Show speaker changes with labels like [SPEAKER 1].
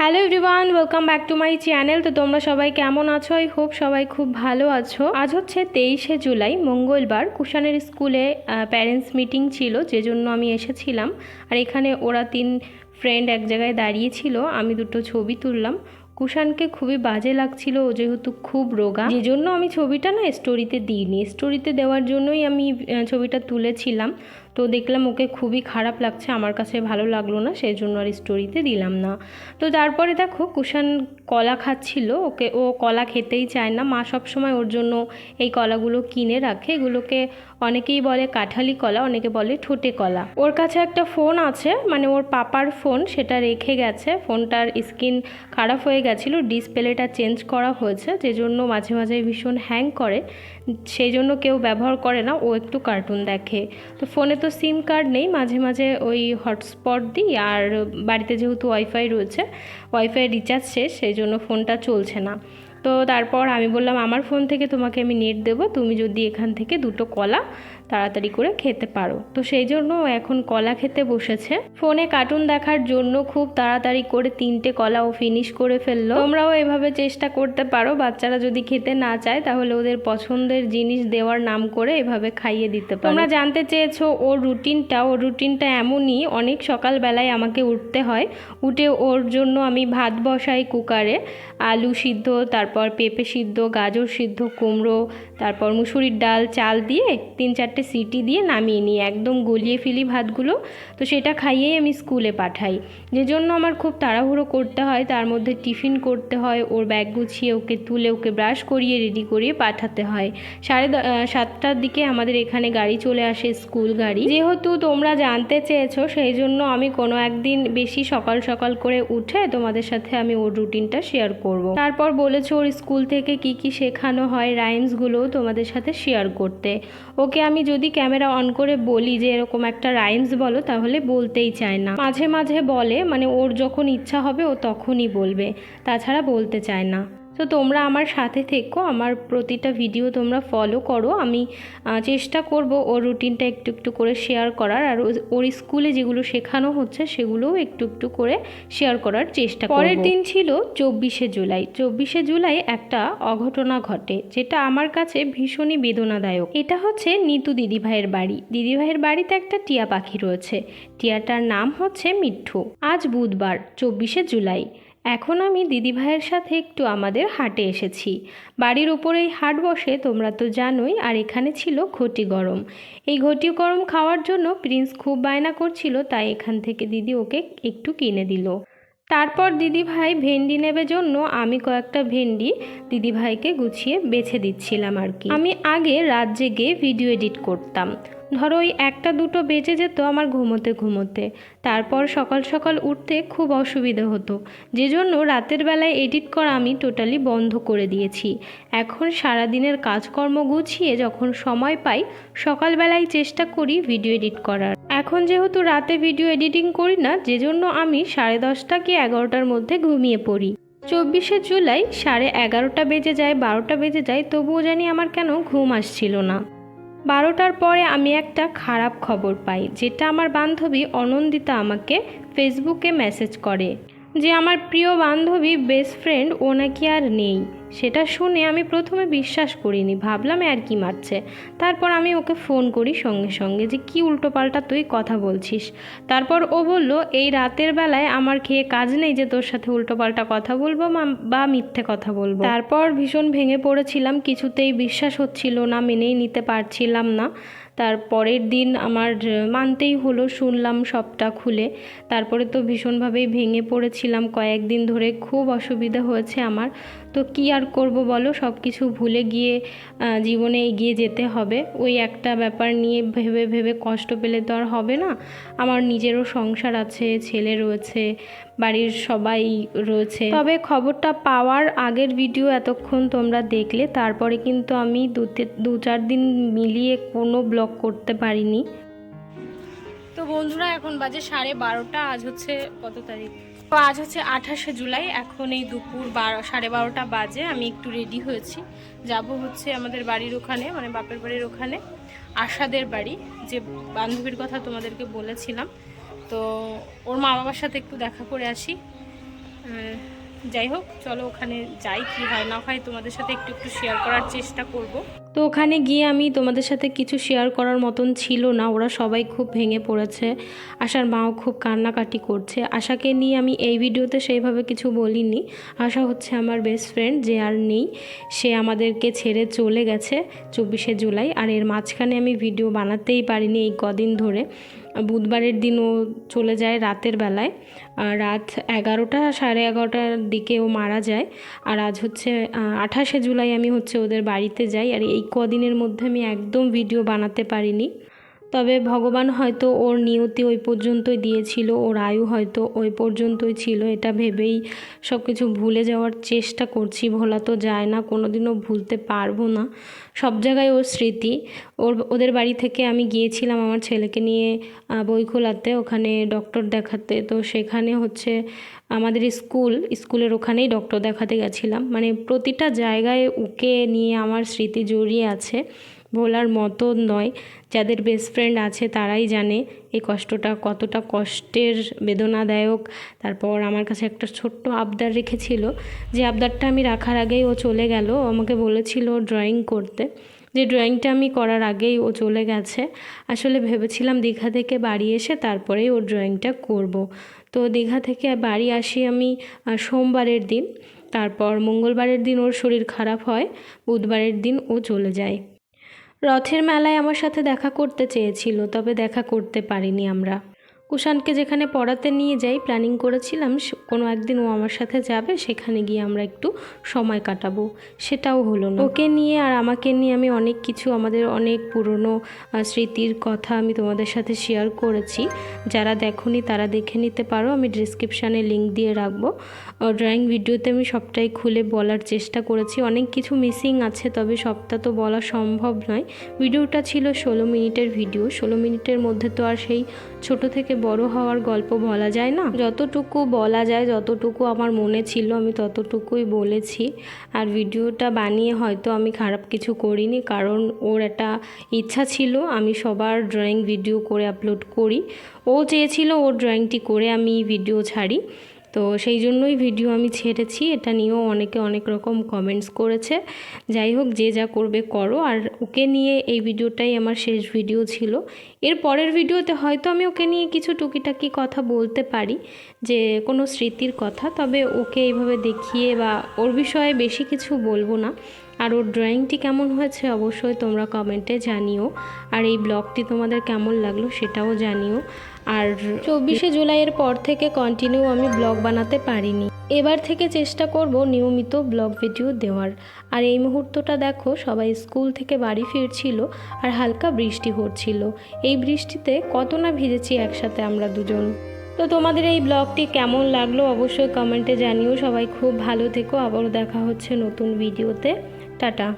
[SPEAKER 1] Hello everyone welcome back to my channel তো তোমরা সবাই কেমন আছো? আই হোপ সবাই খুব ভালো আছো। আজ হচ্ছে তেইশে জুলাই, মঙ্গলবার। কুষাণের স্কুলে প্যারেন্টস মিটিং ছিল যে জন্য আমি এসেছিলাম। আর এখানে ওরা তিন ফ্রেন্ড এক জায়গায় দাঁড়িয়েছিল আমি দুটো ছবি তুললাম। কুষাণকে খুবই বাজে লাগছিল, ও যেহেতু খুব রোগা। যে জন্য আমি ছবিটা না স্টোরিতে দিইনি। স্টোরিতে দেওয়ার জন্যই আমি ছবিটা তুলেছিলাম। তো দেখলাম ওকে খুবই খারাপ লাগছে, আমার কাছে ভালো লাগল না, সেই জন্য আর স্টোরিতে দিলাম না। তো তারপরে দেখো কুষাণ কলা খাচ্ছিল, ওকে ও কলা খেতেই চায় না, মা সবসময় ওর জন্য এই কলাগুলো কিনে রাখে, এগুলোকে অনেকেই বলে কাঁঠালি কলা, অনেকে বলে ঠোঁটে কলা। ওর কাছে একটা ফোন আছে মানে ওর পাপার ফোন সেটা রেখে গেছে ফোনটার স্ক্রিন খারাপ হয়ে গেছিল ডিসপ্লেটা চেঞ্জ করা হয়েছে, যে জন্য মাঝে মাঝে ভীষণ হ্যাং করে, সেই জন্য কেউ ব্যবহার করে না, ও একটু কার্টুন দেখে। তো ফোনে তো সিম কার্ড নেই, মাঝে মাঝে ওই হটস্পট দিই আর বাড়িতে যেহেতু ওয়াইফাই রয়েছে ওয়াইফাই রিচার্জ শেষ, সেই জন্য ফোনটা চলছে না। তো তারপর আমি বললাম, আমার ফোন থেকে তোমাকে আমি নেট দেবো, তুমি যদি এখান থেকে দুটো কলা তাড়াতাড়ি করে খেতে পারো। তো সেই জন্য এখন কলা খেতে বসেছে। ফোনে কার্টুন দেখার জন্য খুব তাড়াতাড়ি করে তিনটে কলা ও ফিনিশ করে ফেলল। তোমরাও এভাবে চেষ্টা করতে পারো। বাচ্চারা যদি খেতে না চায়, তাহলে ওদের পছন্দের জিনিস দেওয়ার নাম করে এভাবে খাইয়ে দিতে পারো। তোমরা জানতে চেয়েছো ওর রুটিনটা ওর রুটিনটা এমনই, অনেক সকালবেলায় আমাকে উঠতে হয়। উঠে ওর জন্য আমি ভাত বসাই কুকারে। আলু সিদ্ধ, তারপর পেঁপে সিদ্ধ, গাজর সিদ্ধ, কুমড়ো, তারপর মুসুরির ডাল, চাল দিয়ে তিন চারটে সিটি দিয়ে নামিয়ে নিই, একদম গলিয়ে ফেলি ভাতগুলো। তো সেটা খাইয়েই আমি স্কুলে পাঠাই। যে জন্য আমার খুব তাড়াহুড়ো করতে হয়, তার মধ্যে টিফিন করতে হয়, ওর ব্যাগ গুছিয়ে ওকে তুলে ওকে ব্রাশ করিয়ে রেডি করিয়ে পাঠাতে হয়। সাড়ে সাতটার দিকে আমাদের এখানে গাড়ি চলে আসে স্কুল গাড়ি। যেহেতু তোমরা জানতে চেয়েছো, সেই জন্য আমি কোনো একদিন বেশি সকাল সকাল করে উঠে তোমাদের সাথে আমি ওর রুটিনটা শেয়ার করব। তারপর বলেছ ওর স্কুল থেকে কি কি শেখানো হয় রাইমসগুলো তোমাদের সাথে শেয়ার করতে। ওকে আমি যদি ক্যামেরা অন করে বলি যে এরকম একটা রাইমস বলো, তাহলে বলতেই চায় না। মাঝে মাঝে বলে মানে ওর যখন ইচ্ছা হবে ও তখনই বলবে, তাছাড়া বলতে চায় না। তো তোমরা আমার সাথে থেকো আমার প্রতিটা ভিডিও তোমরা ফলো করো। আমি চেষ্টা করব ওর রুটিনটা একটু একটু করে শেয়ার করার আর ওর স্কুলে যেগুলো শেখানো হচ্ছে সেগুলোও একটু একটু করে শেয়ার করার চেষ্টা পরের দিন ছিল চব্বিশে জুলাই। চব্বিশে জুলাই একটা অঘটনা ঘটে যেটা আমার কাছে ভীষণই বেদনাদায়ক। এটা হচ্ছে নিতু দিদিভাইয়ের বাড়ি। দিদিভাইয়ের বাড়িতে একটা টিয়া পাখি রয়েছে। টিয়াটার নাম হচ্ছে মিঠু। আজ বুধবার চব্বিশে জুলাই। এখন আমি দিদিভাইয়ের সাথে একটু আমাদের হাটে এসেছি। বাড়ির উপরেই হাট বসে, তোমরা তো জানোই, আর এখানে ছিল ঘটি গরম। এই ঘটি গরম খাওয়ার জন্য প্রিন্স খুব বায়না করছিল, তাই এখান থেকে দিদি ওকে একটু কিনে দিল। তারপর দিদিভাই ভেন্ডি নেবে জন্য আমি কয়েকটা ভেন্ডি দিদিভাইকে গুছিয়ে বেছে দিচ্ছিলাম আর কি। আমি আগে রাত জেগে ভিডিও এডিট করতাম। ধরো ওই একটা দুটো বেজে যেত আমার ঘুমোতে ঘুমোতে। তারপর সকাল সকাল উঠতে খুব অসুবিধে হতো। যে জন্য রাতের বেলায় এডিট করা আমি টোটালি বন্ধ করে দিয়েছি। এখন সারাদিনের কাজকর্ম গুছিয়ে যখন সময় পাই, সকালবেলায় চেষ্টা করি ভিডিও এডিট করার। এখন যেহেতু রাতে ভিডিও এডিটিং করি না যে জন্য আমি সাড়ে দশটা কি এগারোটার মধ্যে ঘুমিয়ে পড়ি। চব্বিশে জুলাই সাড়ে এগারোটা বেজে যায়, বারোটা বেজে যায়, তবুও জানি আমার কেন ঘুম আসছিল না। বারোটার পরে আমি একটা খারাপ খবর পাই, যেটা আমার বান্ধবী অনন্দিতা আমাকে ফেসবুকে মেসেজ করে, যে আমার প্রিয় বান্ধবী বেস্ট ফ্রেন্ড ও নাকি আর নেই। সেটা শুনে আমি প্রথমে বিশ্বাস করিনি, ভাবলাম আর কি মারছে। তারপর আমি ওকে ফোন করি সঙ্গে সঙ্গে যে, কি উল্টোপাল্টা তুই কথা বলছিস? তারপর ও বলল, এই রাতের বেলায় আমার খেয়ে কাজ নেই যে, তোর সাথে উল্টোপাল্টা কথা বলব বা মিথ্যে কথা বলব। তারপর ভীষণ ভেঙে পড়েছিলাম, কিছুতেই বিশ্বাস হচ্ছিল না, মেনেই নিতে পারছিলাম না। তার পরের দিন আমার মানতেই হলো, শুনলাম সবটা খুলে। তারপরে তো ভীষণভাবেই ভেঙে পড়েছিলাম, কয়েকদিন ধরে খুব অসুবিধা হয়েছে আমার। তো কি আর করব বলো? সব কিছু ভুলে গিয়ে জীবনে এগিয়ে যেতে হবে। ওই একটা ব্যাপার নিয়ে ভেবে ভেবে কষ্ট পেলে তো আর হবে না। আমার নিজেরও সংসার আছে, ছেলে রয়েছে, বাড়ির সবাই রয়েছে। তবে খবরটা পাওয়ার আগের ভিডিও এতক্ষণ তোমরা দেখলে, তারপরে কিন্তু আমি দু চার দিন মিলিয়ে কোনো ব্লগ করতে পারিনি। তো বন্ধুরা, এখন বাজে সাড়ে বারোটা, আজ হচ্ছে কত তারিখ? তো আজ হচ্ছে আঠাশে জুলাই, এখন এই দুপুর বারো, সাড়ে বারোটা বাজে, আমি একটু রেডি হয়েছি। যাব হচ্ছে আমাদের বাড়ির ওখানে মানে বাপের বাড়ির ওখানে, আশাদের বাড়ি, যে বান্ধবীর কথা তোমাদেরকে বলেছিলাম। তো ওর মা বাবার সাথে একটু দেখা করে আসি। যাই হোক, চলো ওখানে যাই, কি হয় না হয় তোমাদের সাথে একটু একটু শেয়ার করার চেষ্টা করব। তো ওখানে গিয়ে আমি তোমাদের সাথে কিছু শেয়ার করার মতন ছিল না, ওরা সবাই খুব ভেঙে পড়েছে, আশার মাও খুব কান্নাকাটি করছে। আশাকে নিয়ে আমি এই ভিডিওতে সেইভাবে কিছু বলিনি। আশা হচ্ছে আমার বেস্ট ফ্রেন্ড যে আর নেই, সে আমাদেরকে ছেড়ে চলে গেছে চব্বিশে জুলাই, আর এর মাঝখানে আমি ভিডিও বানাতেই পারিনি এই কদিন ধরে। বুধবারের দিনও চলে যায় রাতের বেলায়। আর রাত এগারোটা, সাড়ে এগারোটার দিকে ও মারা যায়। আর আজ হচ্ছে আঠাশে জুলাই আমি হচ্ছে ওদের বাড়িতে যাই। আর এই কদিনের মধ্যে আমি একদম ভিডিও বানাতে পারিনি। তবে ভগবান হয়তো ওর নিয়তি ওই পর্যন্তই দিয়েছিল, ওর আয়ু হয়তো ওই পর্যন্তই ছিল, এটা ভেবেই সব কিছু ভুলে যাওয়ার চেষ্টা করছি। ভোলা তো যায় না কোনো দিনও ভুলতে পারব না। সব জায়গায় ওর স্মৃতি। ওর, ওদের বাড়ি থেকে আমি গিয়েছিলাম আমার ছেলেকে নিয়ে বইখোলাতে, ওখানে ডক্টর দেখাতে। তো সেখানে হচ্ছে আমাদের স্কুল, স্কুলের ওখানেই ডক্টর দেখাতে গেছিলাম। মানে প্রতিটা জায়গায় ওকে নিয়ে আমার স্মৃতি জড়িয়ে আছে। বলার মতো নয়। যাদের বেস্ট ফ্রেন্ড আছে তারাই জানে এই কষ্টটা কতটা কষ্টের বেদনাদায়ক। তারপর আমার কাছে একটা ছোট্ট আবদার রেখেছিল যে আবদারটা আমি রাখার আগেই ও চলে গেল। আমাকে বলেছিল ড্রয়িং করতে। যে ড্রয়িংটা আমি করার আগেই ও চলে গেছে। আসলে ভেবেছিলাম দীঘা থেকে বাড়ি এসে তারপরেই ও ড্রয়িংটা করব। তো দীঘা থেকে বাড়ি আসি আমি সোমবারের দিন। তারপর মঙ্গলবারের দিন ওর শরীর খারাপ হয়। বুধবারের দিন ও চলে যায়। রথের মেলায় আমার সাথে দেখা করতে চেয়েছিল তবে দেখা করতে পারিনি আমরা। কুষাণকে যেখানে পড়াতে নিয়ে যাই প্ল্যানিং করেছিলাম কোনো একদিন ও আমার সাথে যাবে, সেখানে গিয়ে আমরা একটু সময় কাটাবো। সেটাও হলো না। ওকে নিয়ে আর আমাকে নিয়ে আমি অনেক কিছু, আমাদের অনেক পুরনো স্মৃতির কথা আমি তোমাদের সাথে শেয়ার করেছি। যারা দেখোনি তারা দেখে নিতে পারো, আমি ডিসক্রিপশানে লিঙ্ক দিয়ে রাখব। ড্রয়িং ভিডিওতে আমি সবটাই খুলে বলার চেষ্টা করেছি। অনেক কিছু মিসিং আছে, তবে সবটা তো বলা সম্ভব নয়। ভিডিওটা ছিল ষোলো মিনিটের ভিডিও ষোলো মিনিটের মধ্যে তো আর সেই ছোট থেকে বড় হওয়ার গল্প বলা যায় না? যতটুকু বলা যায়, যতটুকু আমার মনে ছিল আমি ততটুকুই বলেছি। আর ভিডিওটা বানিয়ে হয়তো আমি খারাপ কিছু করিনি, কারণ ওর একটা ইচ্ছা ছিল আমি সবার ড্রয়িং ভিডিও করে আপলোড করি। ও চেয়েছিল ওর ড্রয়িংটি করে আমি ভিডিও ছাড়ি। তো সেই জন্যই ভিডিও আমি ছেড়েছি। এটা নিয়েও অনেকে অনেক রকম কমেন্টস করেছে। যাই হোক, যে যা করবে করো। আর ওকে নিয়ে এই ভিডিওটাই আমার শেষ ভিডিও ছিল। এর পরের ভিডিওতে হয়তো আমি ওকে নিয়ে কিছু টুকিটাকি কথা বলতে পারি, যে কোনো স্মৃতির কথা। তবে ওকে এইভাবে দেখিয়ে বা ওর বিষয়ে বেশি কিছু বলব না। আর ওর ড্রয়িংটি কেমন হয়েছে অবশ্যই তোমরা কমেন্টে জানিও। আর এই ব্লগটি তোমাদের কেমন লাগল সেটাও জানিও। আর চব্বিশে জুলাইয়ের পর থেকে কন্টিনিউ আমি ব্লগ বানাতে পারিনি। এবার থেকে চেষ্টা করব নিয়মিত ব্লগ ভিডিও দেওয়ার। আর এই মুহূর্তটা দেখো সবাই স্কুল থেকে বাড়ি ফিরছিল আর হালকা বৃষ্টি হচ্ছিল। এই বৃষ্টিতে কত না ভিজেছি একসাথে আমরা দুজন। তো তোমাদের এই ব্লগটি কেমন লাগল অবশ্যই কমেন্টে জানিও। সবাই খুব ভালো থেকো। আবারও দেখা হচ্ছে নতুন ভিডিওতে টাটা।